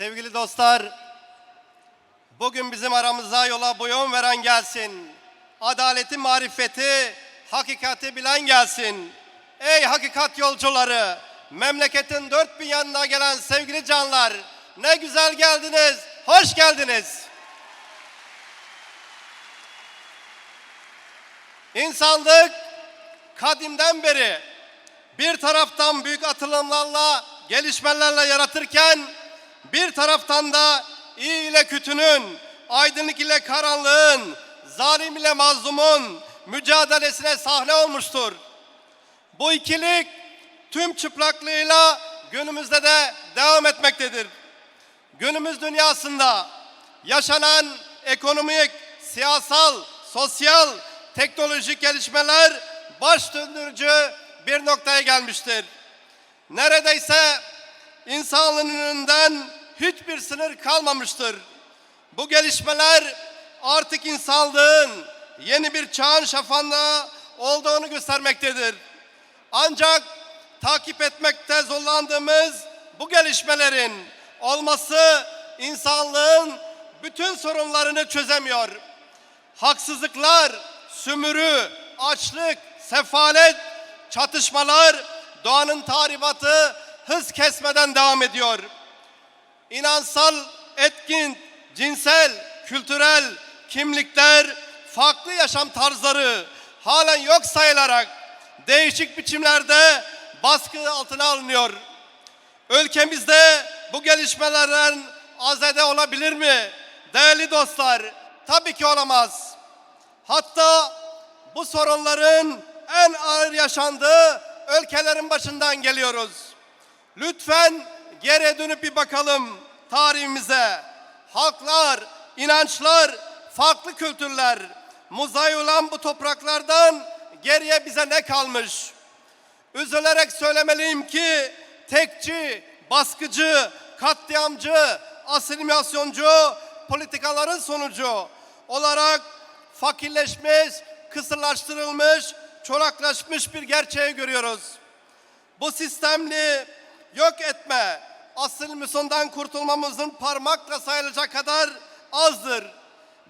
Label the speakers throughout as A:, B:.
A: Sevgili dostlar, bugün bizim aramıza yola boyun veren gelsin. Adaleti, marifeti, hakikati bilen gelsin. Ey hakikat yolcuları, memleketin dört bin yanına gelen sevgili canlar, ne güzel geldiniz, hoş geldiniz. İnsanlık kadimden beri bir taraftan büyük atılımlarla, gelişmelerle yaratırken bir taraftan da iyi ile kötünün, aydınlık ile karanlığın, zalim ile mazlumun mücadelesine sahne olmuştur. Bu ikilik tüm çıplaklığıyla günümüzde de devam etmektedir. Günümüz dünyasında yaşanan ekonomik, siyasal, sosyal, teknolojik gelişmeler baş döndürücü bir noktaya gelmiştir. Neredeyse insanlığın önünden hiçbir sınır kalmamıştır. Bu gelişmeler artık insanlığın yeni bir çağın şafağında olduğunu göstermektedir. Ancak takip etmekte zorlandığımız bu gelişmelerin olması insanlığın bütün sorunlarını çözemiyor. Haksızlıklar, sümürü, açlık, sefalet, çatışmalar, doğanın tahribatı hız kesmeden devam ediyor. İnansal, etkin, cinsel, kültürel kimlikler, farklı yaşam tarzları halen yok sayılarak değişik biçimlerde baskı altına alınıyor. Ülkemizde bu gelişmelerden azade olabilir mi? Değerli dostlar, tabii ki olamaz. Hatta bu sorunların en ağır yaşandığı ülkelerin başından geliyoruz. Lütfen geriye dönüp bir bakalım tarihimize. Halklar, inançlar, farklı kültürler muzay olan bu topraklardan geriye bize ne kalmış? Üzülerek söylemeliyim ki tekçi, baskıcı, katliamcı, asimilasyoncu politikaların sonucu olarak fakirleşmiş, kısırlaştırılmış, çoraklaşmış bir gerçeği görüyoruz. Bu sistemli yok etme, asimilasyondan kurtulmamızın parmakla sayılacak kadar azdır.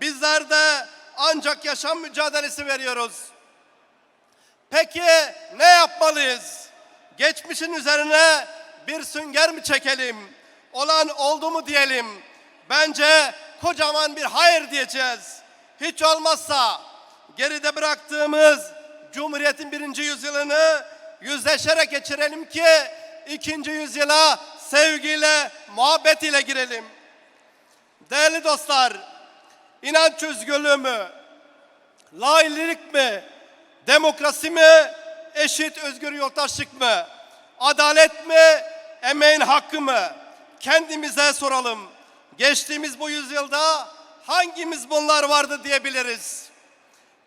A: Bizler de ancak yaşam mücadelesi veriyoruz. Peki ne yapmalıyız? Geçmişin üzerine bir sünger mi çekelim? Olan oldu mu diyelim? Bence kocaman bir hayır diyeceğiz. Hiç olmazsa geride bıraktığımız Cumhuriyet'in birinci yüzyılını yüzleşerek geçirelim ki ikinci yüzyıla sevgiyle, muhabbet ile girelim. Değerli dostlar, inanç özgürlüğü mü, laiklik mi, demokrasi mi, eşit özgür yurttaşlık mı, adalet mi, emeğin hakkı mı? Kendimize soralım. Geçtiğimiz bu yüzyılda hangimiz bunlar vardı diyebiliriz?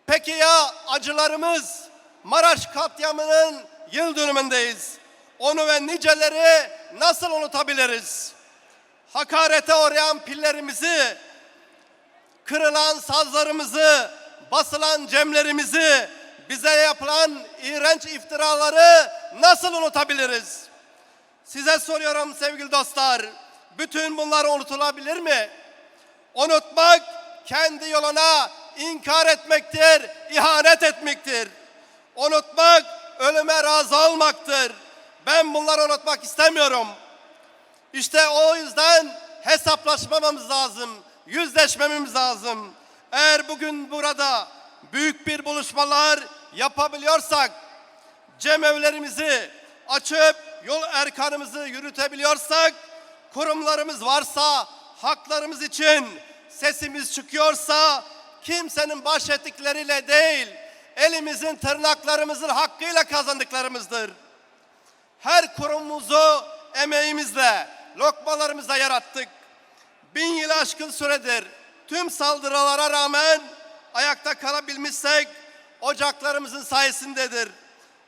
A: Peki ya acılarımız Maraş katliamının yıl dönümündeyiz. Onu ve niceleri nasıl unutabiliriz? Hakarete uğrayan pillerimizi, kırılan sazlarımızı, basılan cemlerimizi, bize yapılan iğrenç iftiraları nasıl unutabiliriz? Size soruyorum sevgili dostlar, bütün bunlar unutulabilir mi? Unutmak kendi yoluna inkar etmektir, ihanet etmektir. Unutmak ölüme razı olmaktır. Ben bunları unutmak istemiyorum. İşte o yüzden hesaplaşmamamız lazım, yüzleşmemiz lazım. Eğer bugün burada büyük bir buluşmalar yapabiliyorsak, cemevlerimizi açıp yol erkanımızı yürütebiliyorsak, kurumlarımız varsa, haklarımız için sesimiz çıkıyorsa, kimsenin bahşettikleriyle değil, elimizin tırnaklarımızın hakkıyla kazandıklarımızdır. Her kurumumuzu emeğimizle, lokmalarımızla yarattık. Bin yıl aşkın süredir tüm saldırılara rağmen ayakta kalabilmişsek ocaklarımızın sayesindedir.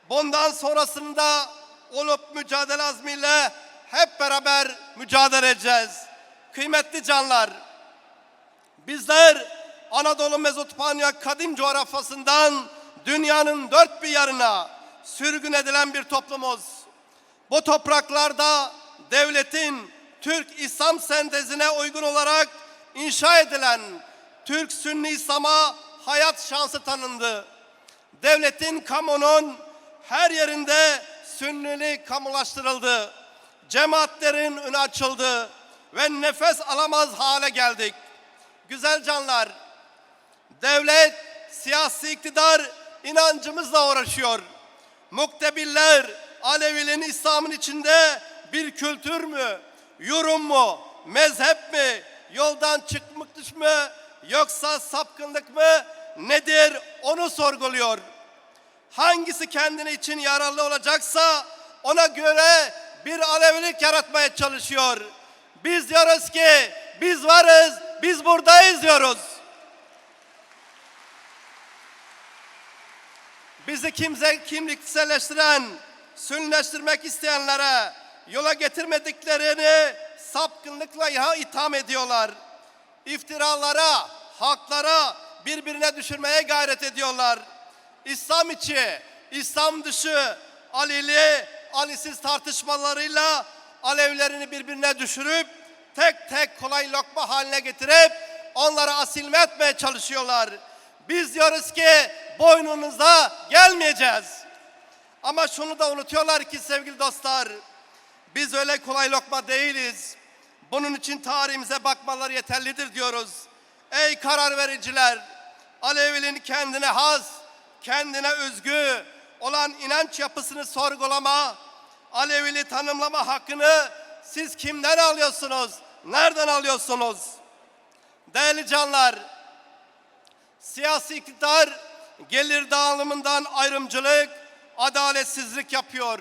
A: Bundan sonrasında olup mücadele azmiyle hep beraber mücadele edeceğiz. Kıymetli canlar, bizler Anadolu Mezopotamya kadim coğrafyasından dünyanın dört bir yanına sürgün edilen bir toplumuz. Bu topraklarda devletin Türk İslam sentezine uygun olarak inşa edilen Türk Sünni İslam'a hayat şansı tanındı. Devletin, kamunun her yerinde sünnilik kamulaştırıldı. Cemaatlerin önü açıldı ve nefes alamaz hale geldik. Güzel canlar, devlet, siyasi iktidar inancımızla uğraşıyor. Muktebiller, Alevilerin İslam'ın içinde bir kültür mü, yorum mu, mezhep mi, yoldan çıkmış mı, yoksa sapkınlık mı nedir onu sorguluyor. Hangisi kendine için yararlı olacaksa ona göre bir Alevilik yaratmaya çalışıyor. Biz diyoruz ki biz varız, biz buradayız diyoruz. bizi kimse kimlikselleştiren, sünnileştirmek isteyenlere yola getirmediklerini sapkınlıkla ya itham ediyorlar. İftiralara, haklara birbirine düşürmeye gayret ediyorlar. İslam içi, İslam dışı Alili, Alisiz tartışmalarıyla Alevlerini birbirine düşürüp tek tek kolay lokma haline getirip onları asilme etmeye çalışıyorlar. Biz diyoruz ki boynunuza gelmeyeceğiz. Ama şunu da unutuyorlar ki sevgili dostlar, biz öyle kolay lokma değiliz. Bunun için tarihimize bakmaları yeterlidir diyoruz. Ey karar vericiler, Aleviliğin kendine has, kendine özgü olan inanç yapısını sorgulama, Alevili tanımlama hakkını siz kimden alıyorsunuz? Nereden alıyorsunuz? Değerli canlar, siyasi iktidar gelir dağılımından ayrımcılık, adaletsizlik yapıyor.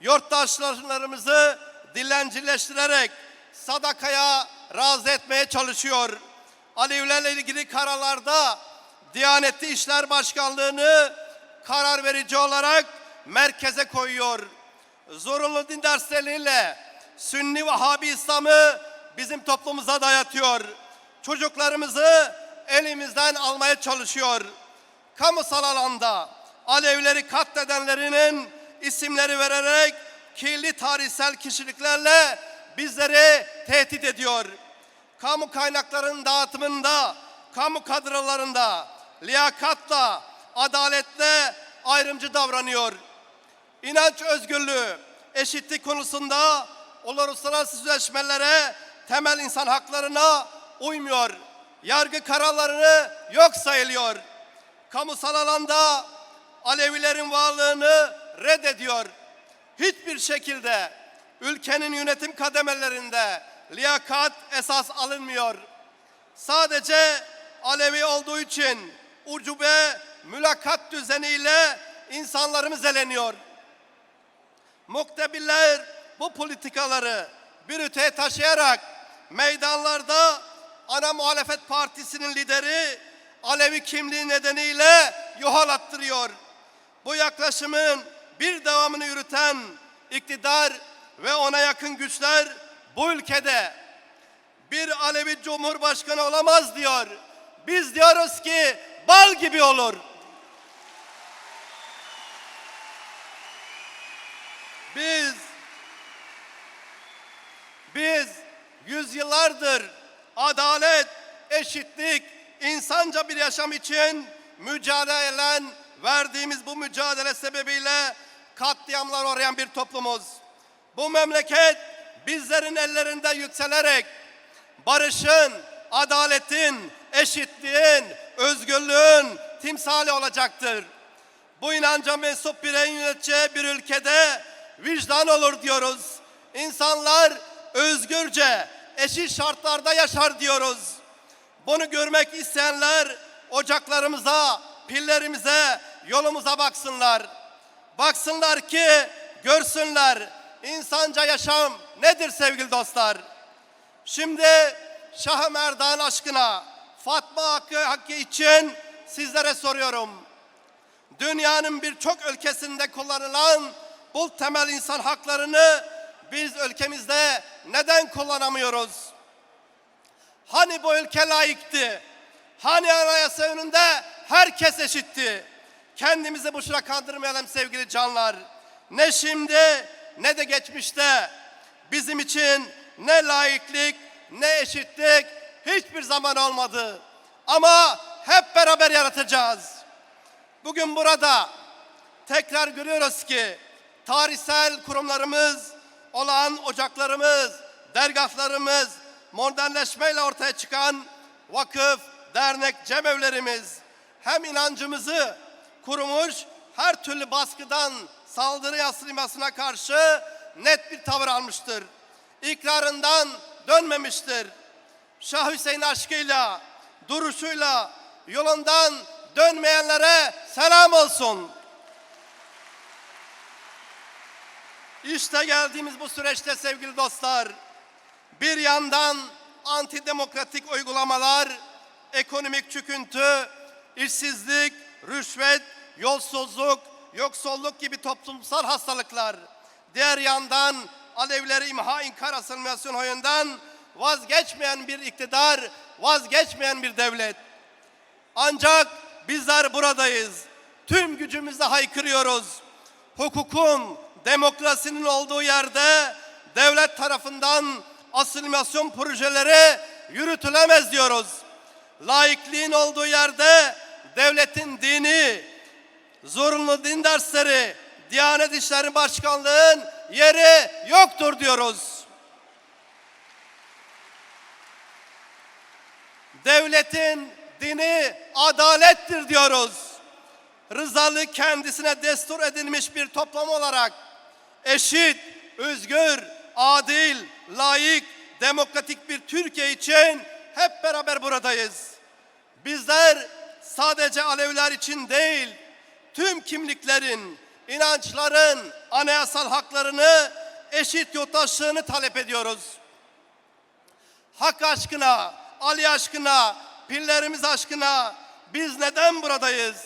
A: Yurttaşlarımızı dilencileştirerek sadakaya razı etmeye çalışıyor. Alevilerle ilgili kararlarda Diyanetli İşler Başkanlığı'nı karar verici olarak merkeze koyuyor. Zorunlu din dersleriyle Sünni Vahabi İslam'ı bizim toplumumuza dayatıyor. Çocuklarımızı elimizden almaya çalışıyor. Kamusal alanda Alevileri katledenlerinin isimleri vererek kirli tarihsel kişiliklerle bizleri tehdit ediyor. Kamu kaynaklarının dağıtımında, kamu kadrolarında liyakatla, adaletle ayrımcı davranıyor. İnanç özgürlüğü, eşitlik konusunda uluslararası sözleşmelere, temel insan haklarına uymuyor. Yargı kararlarını yok sayılıyor. Kamusal alanda Alevilerin varlığını reddediyor. Hiçbir şekilde ülkenin yönetim kademelerinde liyakat esas alınmıyor. Sadece Alevi olduğu için ucube mülakat düzeniyle insanlarımız eleniyor. Muktebiller bu politikaları bir öteye taşıyarak meydanlarda ana muhalefet partisinin lideri Alevi kimliği nedeniyle yuhalattırıyor. Bu yaklaşımın bir devamını yürüten iktidar ve ona yakın güçler bu ülkede bir Alevi Cumhurbaşkanı olamaz diyor. Biz diyoruz ki bal gibi olur. Biz biz yüzyıllardır adalet, eşitlik, insanca bir yaşam için mücadele verdiğimiz bu mücadele sebebiyle katliamlar uğrayan bir toplumuz. Bu memleket bizlerin ellerinde yükselerek barışın, adaletin, eşitliğin, özgürlüğün timsali olacaktır. Bu inanca mensup bireyin yöneteceği bir ülkede vicdan olur diyoruz. İnsanlar özgürce, eşit şartlarda yaşar diyoruz. Bunu görmek isteyenler ocaklarımıza, pillerimize, yolumuza baksınlar. Baksınlar ki görsünler insanca yaşam nedir sevgili dostlar. Şimdi Şah Merdan aşkına Fatma hakkı, hakkı için sizlere soruyorum. Dünyanın birçok ülkesinde kullanılan bu temel insan haklarını biz ülkemizde neden kullanamıyoruz? Hani bu ülke layıktı? Hani anayasa önünde herkes eşitti? Kendimizi boşuna kandırmayalım sevgili canlar. Ne şimdi ne de geçmişte bizim için ne laiklik, ne eşitlik hiçbir zaman olmadı. Ama hep beraber yaratacağız. Bugün burada tekrar görüyoruz ki tarihsel kurumlarımız olan ocaklarımız, dergahlarımız, modernleşmeyle ortaya çıkan vakıf, dernek, cemevlerimiz hem inancımızı kurumuş her türlü baskıdan saldırı yasılmasına karşı net bir tavır almıştır. İkrarından dönmemiştir. Şah Hüseyin aşkıyla, duruşuyla, yolundan dönmeyenlere selam olsun. İşte geldiğimiz bu süreçte sevgili dostlar, bir yandan antidemokratik uygulamalar, ekonomik çöküntü, işsizlik, rüşvet, yolsuzluk, yoksulluk gibi toplumsal hastalıklar. Diğer yandan Alevileri imha inkar asimilasyon oyundan vazgeçmeyen bir iktidar, vazgeçmeyen bir devlet. Ancak bizler buradayız. Tüm gücümüzle haykırıyoruz. Hukukun, demokrasinin olduğu yerde devlet tarafından asimilasyon projeleri yürütülemez diyoruz. Laikliğin olduğu yerde devletin dini, zorunlu din dersleri, Diyanet İşleri Başkanlığı'nın yeri yoktur diyoruz. Devletin dini adalettir diyoruz. Rızalı kendisine destur edilmiş bir toplum olarak eşit, özgür, adil, layık, demokratik bir Türkiye için hep beraber buradayız. Bizler sadece Aleviler için değil, tüm kimliklerin, inançların anayasal haklarını eşit yurttaşlığını talep ediyoruz. Hak aşkına, Ali aşkına, pillerimiz aşkına biz neden buradayız?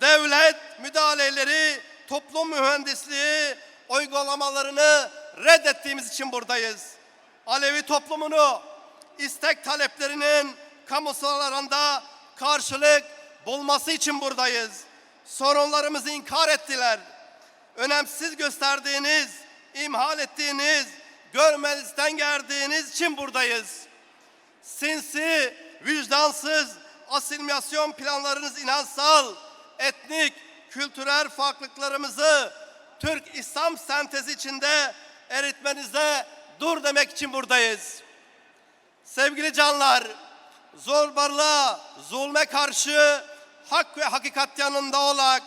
A: Devlet müdahaleleri, toplum mühendisliği uygulamalarını reddettiğimiz için buradayız. Alevi toplumunu istek taleplerinin kamusallarında karşılık bulması için buradayız. Sorunlarımızı inkar ettiler. Önemsiz gösterdiğiniz, imhal ettiğiniz, görmezden geldiğiniz için buradayız sinsi, vicdansız asimilasyon planlarınız inansal, etnik, kültürel farklılıklarımızı Türk İslam sentezi içinde eritmenize dur demek için buradayız. Sevgili canlar, zorbalığa, zulme karşı hak ve hakikat yanında olak,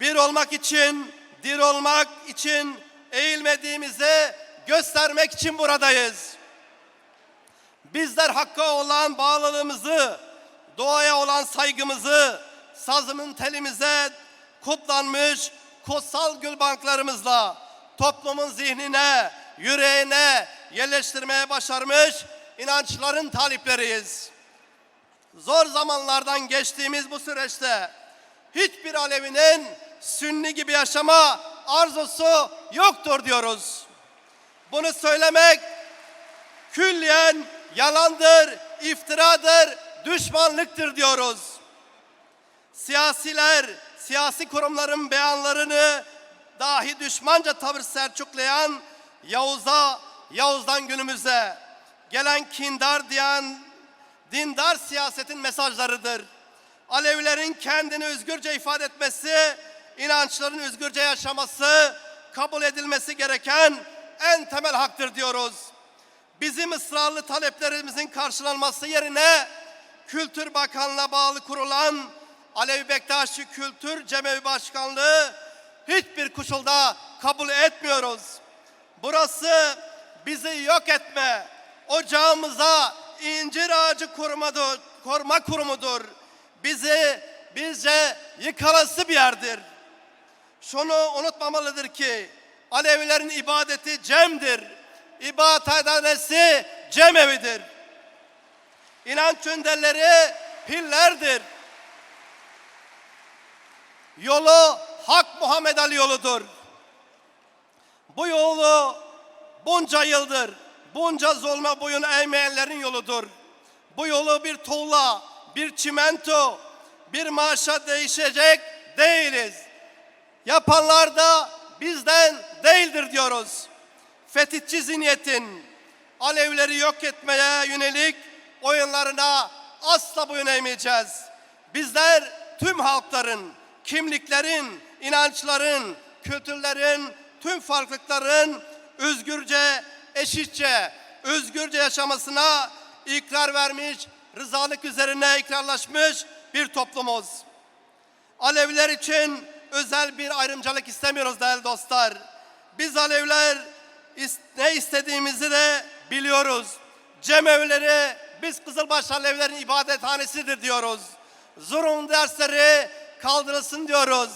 A: bir olmak için, dir olmak için eğilmediğimizi göstermek için buradayız. Bizler hakka olan bağlılığımızı, doğaya olan saygımızı, sazımın telimize kutlanmış kutsal gül banklarımızla toplumun zihnine, yüreğine yerleştirmeye başarmış inançların talipleriyiz. Zor zamanlardan geçtiğimiz bu süreçte hiçbir Alevinin Sünni gibi yaşama arzusu yoktur diyoruz. Bunu söylemek külliyen yalandır, iftiradır, düşmanlıktır diyoruz. Siyasiler, siyasi kurumların beyanlarını dahi düşmanca tavır serçuklayan Yavuz'a, Yavuz'dan günümüze gelen kindar diyen dindar siyasetin mesajlarıdır. Alevilerin kendini özgürce ifade etmesi, inançların özgürce yaşaması, kabul edilmesi gereken en temel haktır diyoruz bizim ısrarlı taleplerimizin karşılanması yerine Kültür Bakanlığı'na bağlı kurulan Alevi Bektaşi Kültür Cemevi Başkanlığı hiçbir koşulda kabul etmiyoruz. Burası bizi yok etme, ocağımıza incir ağacı korumadır, koruma kurumudur. Bizi bizce yıkılası bir yerdir. Şunu unutmamalıdır ki Alevilerin ibadeti cemdir ibadethanesi cemevidir. İnanç önderleri pillerdir. Yolu Hak Muhammed Ali yoludur. Bu yolu bunca yıldır, bunca zulme boyun eğmeyenlerin yoludur. Bu yolu bir tuğla, bir çimento, bir maaşa değişecek değiliz. Yapanlar da bizden değildir diyoruz fetihçi zihniyetin, Alevleri yok etmeye yönelik oyunlarına asla boyun eğmeyeceğiz. Bizler tüm halkların, kimliklerin, inançların, kültürlerin, tüm farklılıkların özgürce, eşitçe, özgürce yaşamasına ikrar vermiş, rızalık üzerine ikrarlaşmış bir toplumuz. Alevler için özel bir ayrımcılık istemiyoruz değerli dostlar. Biz Alevler ne istediğimizi de biliyoruz. Cemevleri biz Kızılbaş Alevlerin ibadethanesidir diyoruz. Zorunlu dersleri kaldırılsın diyoruz.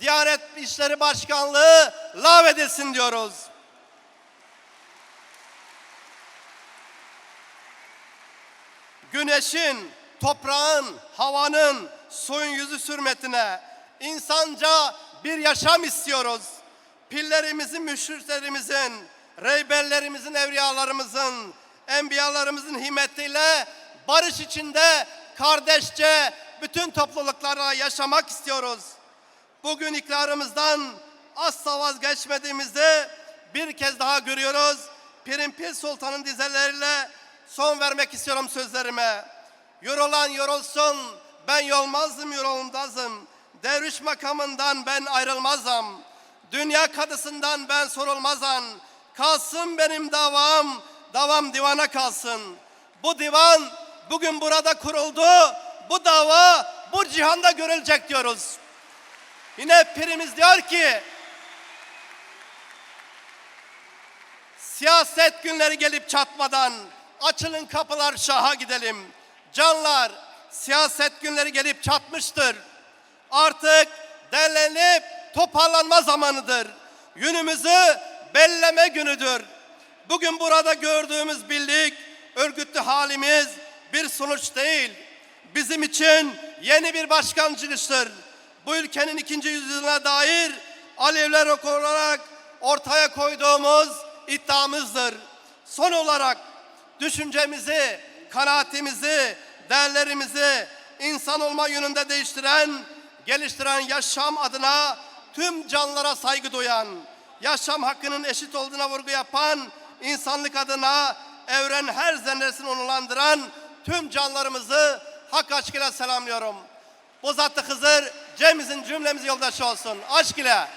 A: Diyanet İşleri Başkanlığı lağvedilsin diyoruz. Güneşin, toprağın, havanın, suyun yüzü sürmetine insanca bir yaşam istiyoruz. Pillerimizin, müşriklerimizin, reyberlerimizin, evliyalarımızın, enbiyalarımızın himmetiyle barış içinde kardeşçe bütün topluluklarla yaşamak istiyoruz. Bugün ikrarımızdan asla vazgeçmediğimizi bir kez daha görüyoruz. Pirin Pir Sultan'ın dizeleriyle son vermek istiyorum sözlerime. Yorulan yorulsun, ben yolmazdım yorulmazdım. Derviş makamından ben ayrılmazam. Dünya kadısından ben sorulmazam. Kalsın benim davam, davam divana kalsın. Bu divan bugün burada kuruldu. Bu dava bu cihanda görülecek diyoruz. Yine pirimiz diyor ki siyaset günleri gelip çatmadan açılın kapılar şaha gidelim. Canlar siyaset günleri gelip çatmıştır. Artık derlenip toparlanma zamanıdır. Yönümüzü belleme günüdür. Bugün burada gördüğümüz birlik, örgütlü halimiz bir sonuç değil. Bizim için yeni bir başkancılıktır. Bu ülkenin ikinci yüzyılına dair Alevler olarak ortaya koyduğumuz iddiamızdır. Son olarak düşüncemizi, kanaatimizi, değerlerimizi insan olma yönünde değiştiren, geliştiren yaşam adına tüm canlılara saygı duyan, yaşam hakkının eşit olduğuna vurgu yapan, insanlık adına evren her zerresini onurlandıran tüm canlarımızı hak aşkıyla selamlıyorum. Bozatlı Hızır cemizin cümlemiz yoldaşı olsun. Aşk ile.